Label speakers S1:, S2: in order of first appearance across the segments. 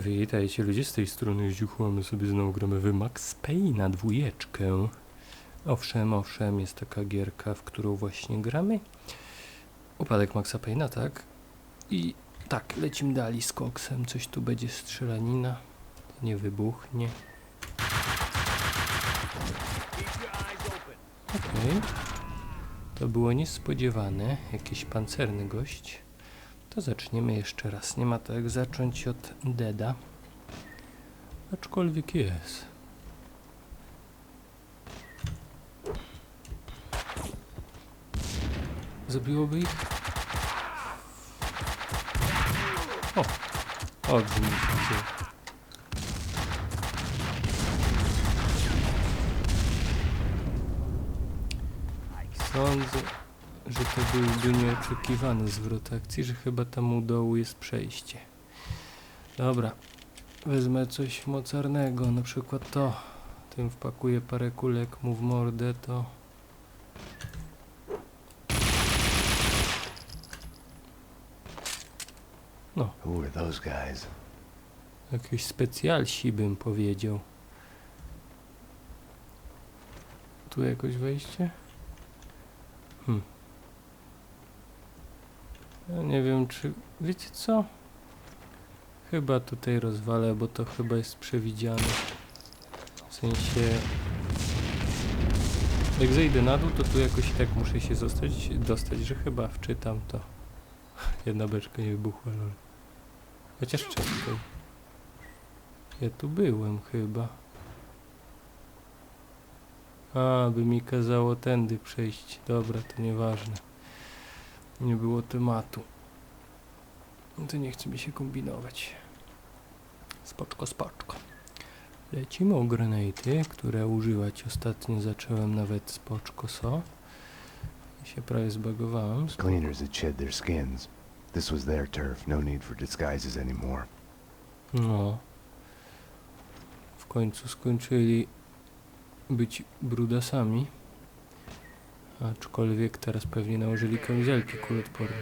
S1: Witajcie ludzie z tej strony Zdziuchu, a my sobie znowu gramy w Max Payne na dwójeczkę. Owszem, owszem, jest taka gierka, w którą właśnie gramy. Upadek Maxa Payne'a, tak? I tak, lecimy dalej z koksem, coś tu będzie strzelanina, nie wybuchnie. Okej. To było niespodziewane, jakiś pancerny gość. To zaczniemy jeszcze raz. Nie ma to jak zacząć od Deda. Aczkolwiek jest. Zabiłoby ich? O! Olbrzym się. Sądzę, że to byłby nieoczekiwany zwrot akcji, że chyba tam u dołu jest przejście. Dobra, wezmę coś mocarnego, na przykład to. Tym wpakuję parę kulek mu w mordę, to... No,
S2: Who are those guys?
S1: jakieś specjalsi bym powiedział. Tu jakoś wejście? Hmm. Ja nie wiem czy... Wiecie co? Chyba tutaj rozwalę, bo to chyba jest przewidziane. W sensie... Jak zejdę na dół, to tu jakoś tak muszę się zostać, dostać, że chyba wczytam to. Jedna beczka nie wybuchła, lol. Chociaż czekaj. Ja tu byłem chyba. A, by mi kazało tędy przejść. Dobra, to nieważne. Nie było tematu. No to nie chce mi się kombinować. Spoczko, spoczko. Lecimy o granaty, które używać ostatnio zacząłem nawet spoczko so. I się prawie zbagowałem.
S2: Cleaners had shed their skins. This was their turf, no need for disguises anymore.
S1: No. W końcu skończyli być brudasami. Aczkolwiek teraz pewnie nałożyli kamizelki kuloodporne.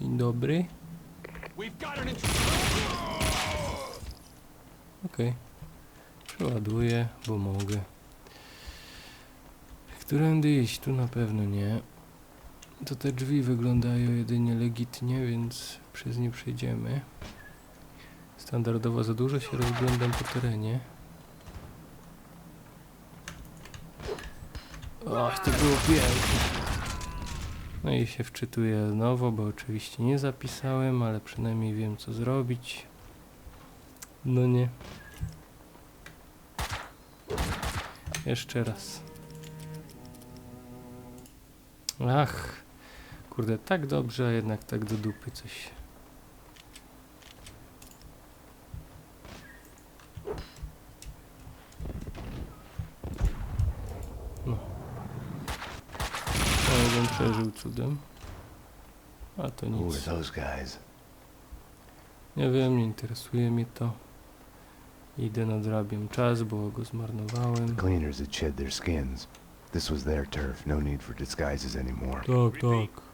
S1: Dzień dobry. Okej. Przeładuję, bo mogę. Którędy iść? Tu na pewno nie. To te drzwi wyglądają jedynie legitnie, więc przez nie przejdziemy. Standardowo za dużo się rozglądam po terenie. Och, to było piękne. No i się wczytuję znowu, bo oczywiście nie zapisałem, ale przynajmniej wiem co zrobić. No nie. Jeszcze raz. Ach, kurde, tak dobrze, a jednak tak do dupy coś. No. O, jeden przeżył cudem. A to nic. Nie wiem, nie interesuje mnie to. Idę nadrabiam czas, bo go zmarnowałem.
S2: Cleaners had shed their skins. This was their turf, no need for disguises anymore.
S1: Tak, tak.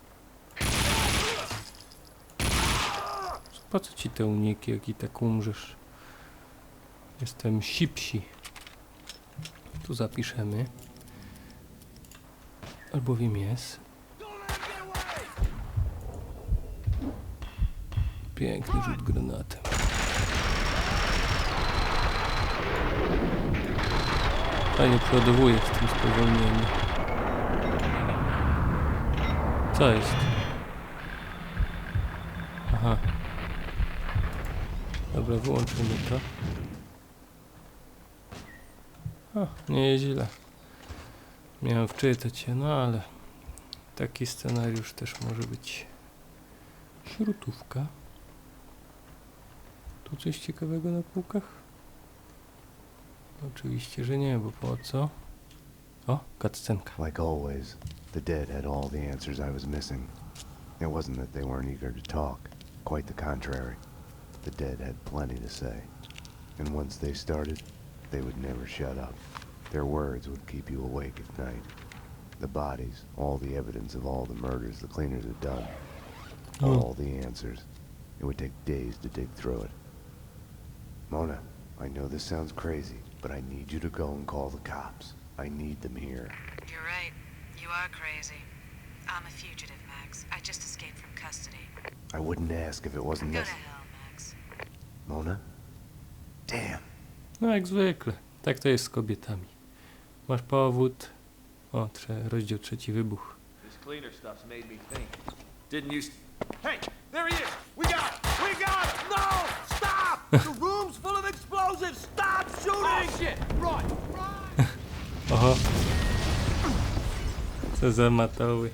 S1: Po co ci te uniki, jak i tak umrzesz? Jestem sipsi. Tu zapiszemy. Albowiem jest. Piękny rzut granatem. Fajnie przeładowuje w tym spowolnieniu. Co jest? Aha. Dobra, wyłączymy to. O, nie jest źle. Miałem wczytać się, no ale taki scenariusz też może być. Śrutówka. Tu coś ciekawego na półkach? Oczywiście, że nie, bo po co? O, cutscenka.
S2: Like always, the dead had all the answers I was missing. It wasn't that they weren't eager to talk. Quite the contrary. The dead had plenty to say. And once they started, they would never shut up. Their words would keep you awake at night. The bodies, all the evidence of all the murders the cleaners had done.
S1: Oh.
S2: All the answers. It would take days to dig through it. Mona, I know this sounds crazy, but I need you to go and call the cops. I need them here.
S3: You're right. You are crazy. I'm a fugitive, Max. I just escaped from custody.
S2: I wouldn't ask if it wasn't
S3: Go to
S2: necessary.
S3: hell, Max.
S2: Mona? Damn.
S1: No jak zwykle. Tak to jest z kobietami. Masz powód. O, trze, rozdział trzeci wybuch.
S4: This cleaner stuff's made me think. Didn't you? s-
S1: Oho. Co za matoły.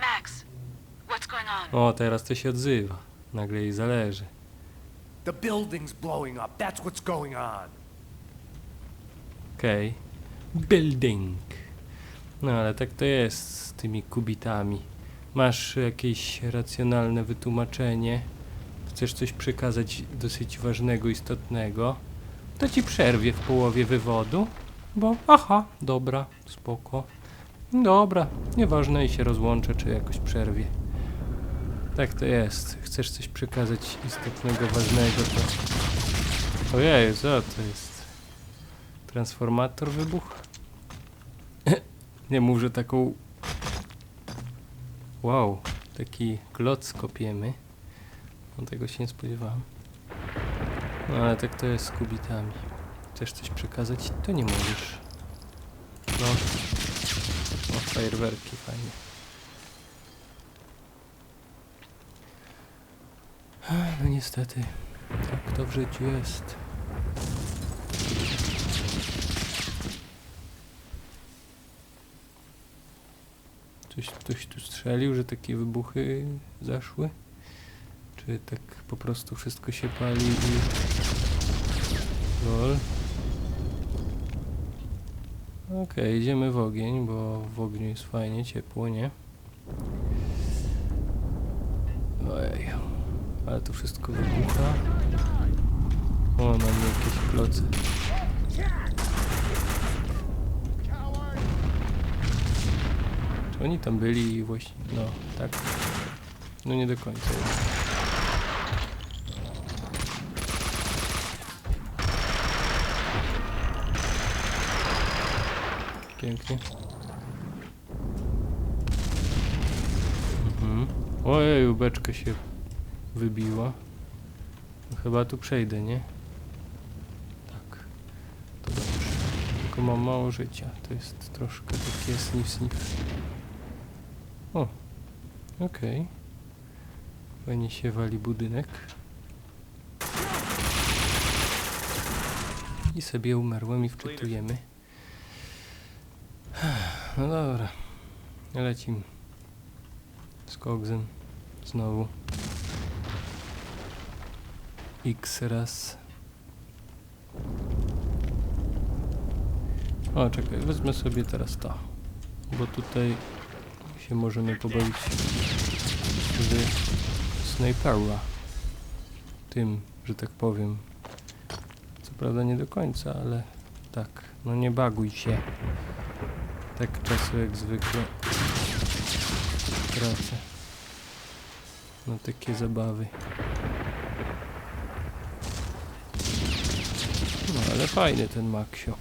S3: Max, what's going on?
S1: O, teraz to się odzywa. Nagle jej zależy.
S5: The building's blowing up. That's what's going on.
S1: Okej. Building. No ale tak to jest z tymi kubitami. Masz jakieś racjonalne wytłumaczenie, chcesz coś przekazać dosyć ważnego, istotnego, to ci przerwie w połowie wywodu, bo aha, dobra, spoko. Dobra, nieważne i się rozłączę, czy jakoś przerwie. Tak to jest. Chcesz coś przekazać istotnego, ważnego, to... Ojej, co to jest? Transformator wybuch? Nie mów, że taką... Wow, taki kloc kopiemy. No tego się nie spodziewałem. No ale tak to jest z kubitami. Chcesz coś przekazać? To nie możesz. No. O, fajerwerki, fajnie. No niestety, tak to w życiu jest. Coś ktoś tu strzelił, że takie wybuchy zaszły? Czy tak po prostu wszystko się pali i... Lol. Okej, idziemy w ogień, bo w ogniu jest fajnie, ciepło, nie? Ojej, ale to wszystko wybucha. O, mnie jakieś kloce. Czy oni tam byli właśnie, no, tak. No nie do końca. Pięknie. Mhm. Ojej, beczka się wybiła. No, chyba tu przejdę, nie? Tak. To dobrze. Tylko mam mało życia. To jest troszkę takie snif snif. O. Okej. Fajnie się wali budynek. I sobie umarłem i wczytujemy. No dobra. Lecimy. Z koksem. Znowu. X raz. O, czekaj, wezmę sobie teraz to. Bo tutaj się możemy pobawić z snajpera. Tym, że tak powiem. Co prawda nie do końca, ale tak. No nie baguj się. Tak czasu jak zwykle tracę. No takie zabawy. No ale fajny ten Maxio.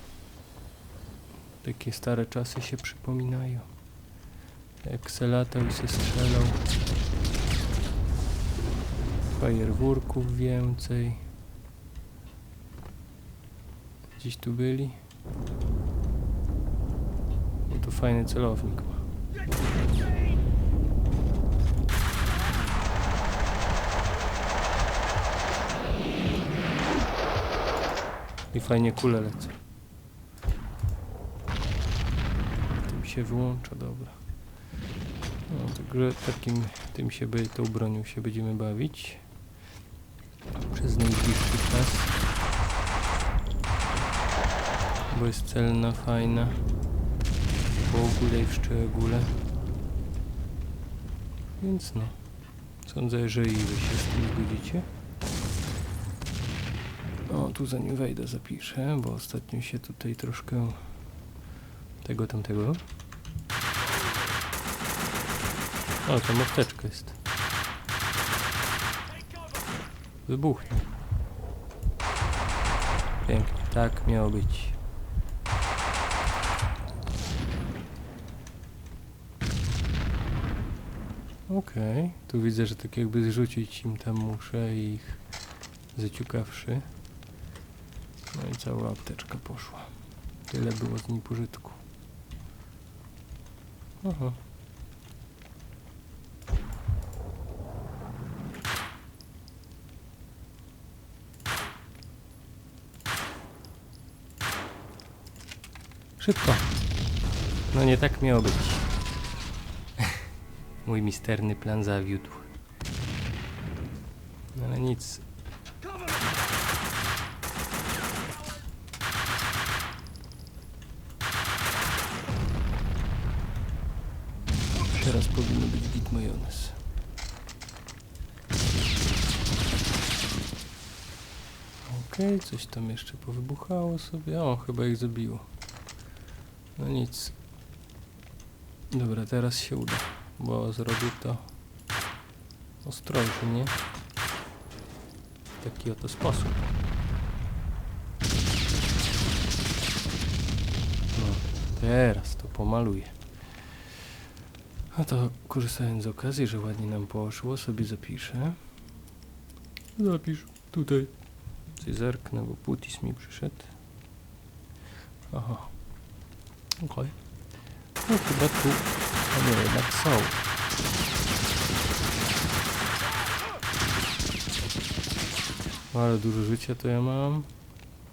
S1: Takie stare czasy się przypominają. Jak se latał i se strzelał. Fajerwurków więcej. Gdzieś tu byli. To fajny celownik ma. I fajnie kule lecą. Tym się wyłącza, dobra. No, także takim, tym się by, tą bronią się będziemy bawić. Przez najbliższy czas. Bo jest celna, fajna. W ogóle i w szczególe. Więc no. Sądzę, że i wy się z tym zgodzicie. O, tu zanim wejdę zapiszę, bo ostatnio się tutaj troszkę tego tamtego. O, tam apteczka jest. wybuchnie. Pięknie, tak miało być. Okej, tu widzę, że tak jakby zrzucić im tam muszę ich zaciukawszy. No i cała apteczka poszła. Tyle było z niej pożytku. Aha. Szybko. No nie tak miało być. Mój misterny plan zawiódł. No ale nic. Teraz powinno być git majonez. Okej, coś tam jeszcze powybuchało sobie. O, chyba ich zabiło. No nic. Dobra, teraz się uda, bo zrobię to ostrożnie. W taki oto sposób. No, teraz to pomaluję. A to korzystając z okazji, że ładnie nam poszło, sobie zapiszę. Zapisz tutaj. Coś zerknę, bo Putis mi przyszedł. Aha. Okej. No chyba tu... A nie, jednak są. Ale dużo życia to ja mam.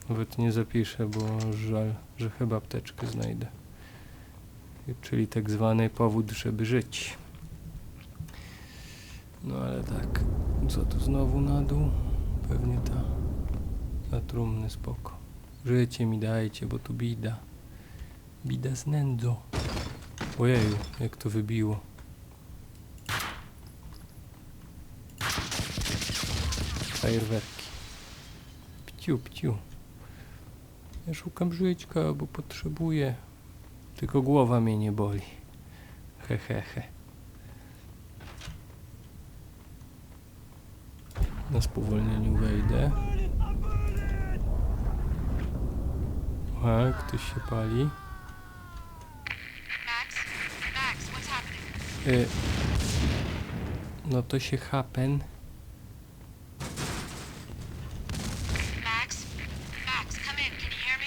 S1: Nawet nie zapiszę, bo żal, że chyba apteczkę znajdę. Czyli tak zwany powód, żeby żyć. No ale tak. Co tu znowu na dół? Pewnie ta. Na trumny spoko. Życie mi dajcie, bo tu bida. Bida z nędzą. Ojeju, jak to wybiło. Fajerwerki. Pciu, pciu. Ja szukam żyćka, bo potrzebuję. Tylko głowa mnie nie boli. He, he, he. Na spowolnieniu wejdę. Aha, ktoś się pali.
S3: Max? Max, what's happening?
S1: Y, no to się happen.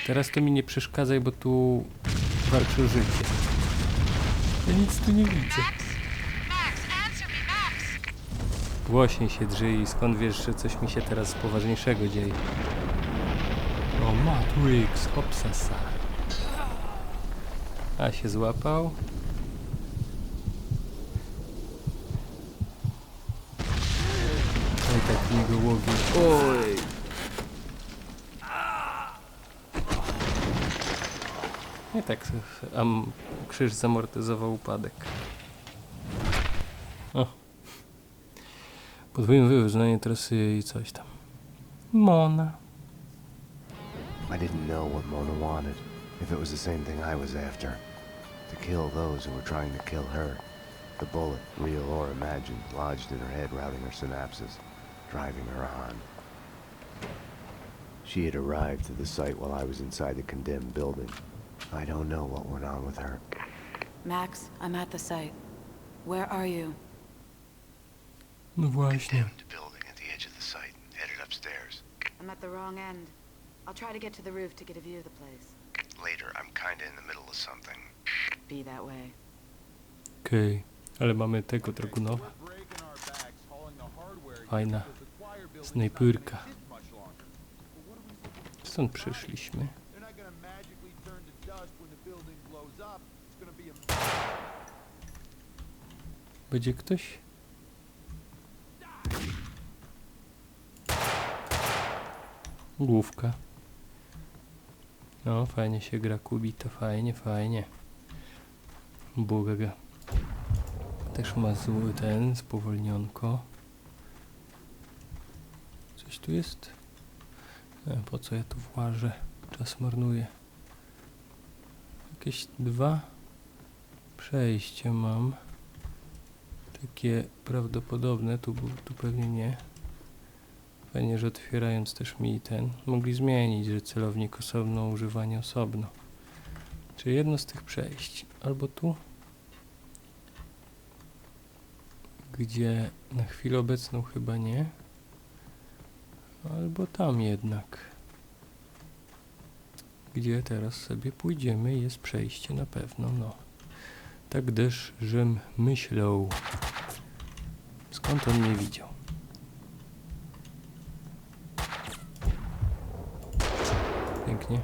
S1: Teraz to mi nie przeszkadzaj, bo tu walczy o życie. Ja nic tu nie widzę. Głośniej się drży i skąd wiesz, że coś mi się teraz poważniejszego dzieje? O, Matrix, hopsasa. A się złapał. Oj, tak mnie go. Oj! Nie tak, am, krzyż zamortyzował upadek. O. Podwójne wyróżnienie trasy i coś tam. Mona.
S2: I didn't know what Mona wanted, if it was the same thing I was after. To kill those who were trying to kill her. The bullet, real or imagined, lodged in her head, routing her synapses, driving her on. She had arrived to the site while I was inside the condemned building. I don't know what went on with her.
S3: Max, I'm at the site. Where are you?
S1: No właśnie.
S2: Condemned building at the edge of the site, headed upstairs.
S3: I'm at the wrong end. I'll try to get to the roof to get a view of the place.
S2: Later, I'm kinda in the middle of something.
S3: Be that way.
S1: Okej. Ale mamy tego Dragunowa.
S4: We're breaking our backs hauling the hardware here
S1: Fajna snajpyrka.
S4: to
S1: Stąd przyszliśmy.
S4: To
S1: Będzie ktoś? Główka. No, fajnie się gra Kubita, fajnie, fajnie. Bugaga. Też ma zły ten, spowolnionko. Tu jest? E, po co ja tu włażę? Czas marnuję. Jakieś dwa przejścia mam. Takie prawdopodobne, tu, tu pewnie nie. Fajnie, że otwierając też mi ten, mogli zmienić, że celownik osobno, używanie osobno. Czy jedno z tych przejść, albo tu, gdzie na chwilę obecną chyba nie, albo tam jednak, gdzie teraz sobie pójdziemy, jest przejście na pewno, no. Tak też, żem myślał. Skąd on mnie widział? Pięknie.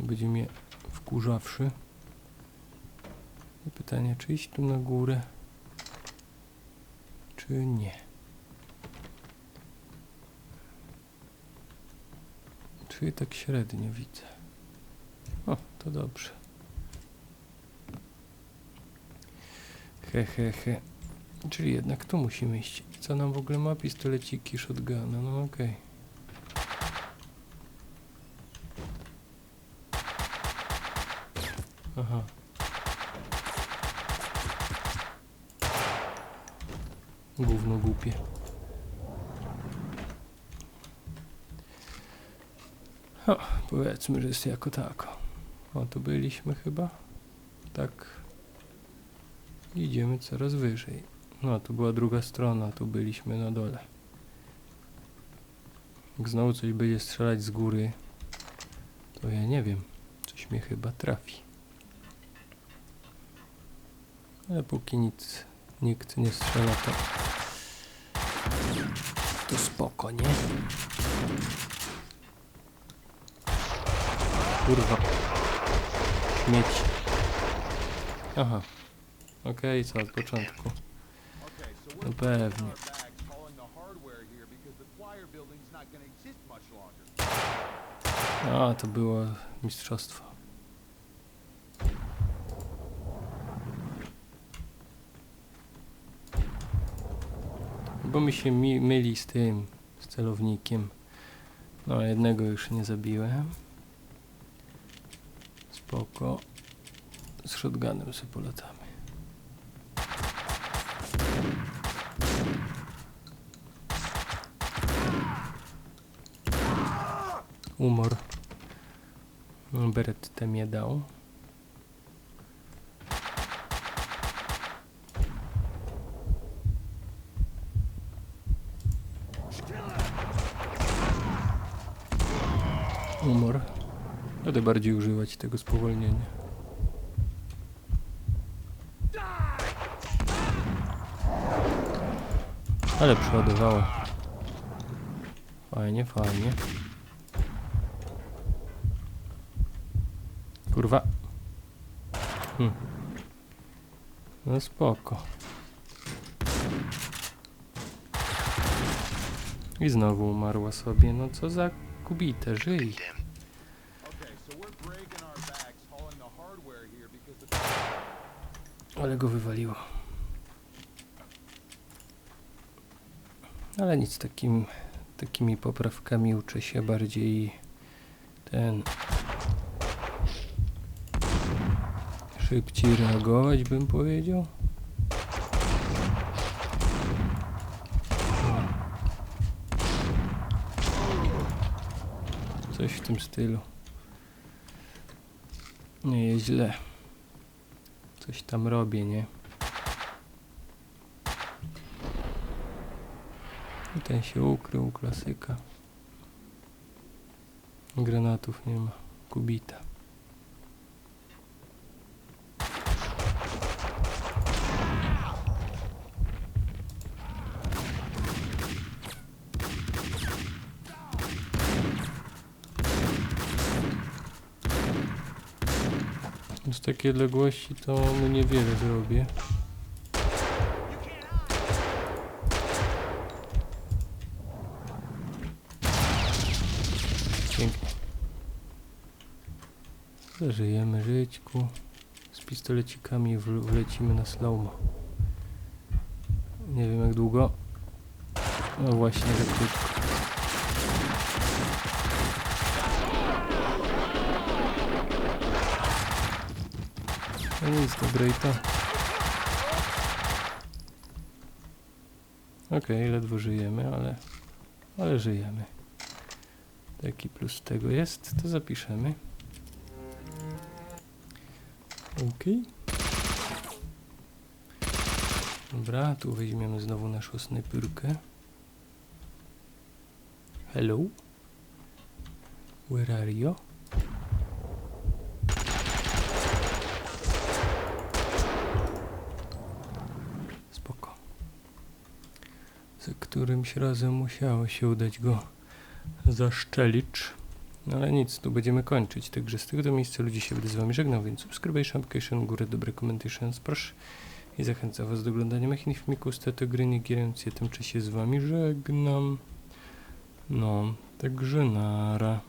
S1: Nie będzie mnie wkurzawszy. I pytanie, czy iść tu na górę, czy nie? Czy tak średnio widzę? O, to dobrze. He, he, he. Czyli jednak tu musimy iść. Co nam w ogóle ma? Pistoleciki, shotguna. No okej. Aha. Gówno głupie. Powiedzmy, że jest jako tako. O, tu byliśmy chyba. Tak. Idziemy coraz wyżej. No, tu była druga strona, tu byliśmy na dole. Jak znowu coś będzie strzelać z góry, to ja nie wiem. Coś mnie chyba trafi. Ale póki nic, nikt nie strzela, to to spoko, nie? Kurwa. Śmieć. Aha. Okej, co od początku.
S4: Okay,
S1: No pewnie. A, to było mistrzostwo. Bo mi się mi myli z tym, z celownikiem. No, jednego już nie zabiłem. Spoko. Z shotgunem sobie polatamy. Umor. Beret te mnie dał. Umor. Będę bardziej używać tego spowolnienia. Ale przeładowało. Fajnie, fajnie. Kurwa. Hm. No spoko. I znowu umarła sobie. No co za kubite, żyj. Ale go wywaliło. Ale nic, takim, takimi poprawkami uczę się bardziej ten szybciej reagować bym powiedział. Coś w tym stylu. Nie jest źle. Coś tam robię, nie? I ten się ukrył, klasyka. Granatów nie ma. Kubita. Z takiej odległości to mu niewiele zrobię. Pięknie. Zażyjemy żyćku. Z pistolecikami wl- wlecimy na slowmo. Nie wiem jak długo. No właśnie, krótko. No nic, dobre i to. Okej, ledwo żyjemy, ale ale żyjemy. Taki plus tego jest, to zapiszemy. Ok. Dobra, tu weźmiemy znowu naszą snajpyrkę. Hello? Where are you? Spoko. Za którymś razem musiało się udać go zaszczelić. No ale nic, tu będziemy kończyć. Także z tego miejsca ludzi się będę z wami żegnał, więc subscription, application, górę, dobre commentations, proszę. I zachęcam was do oglądania moich innych filmików z Tato Gry, nie kierując się tym czasie z wami żegnam. No, także nara.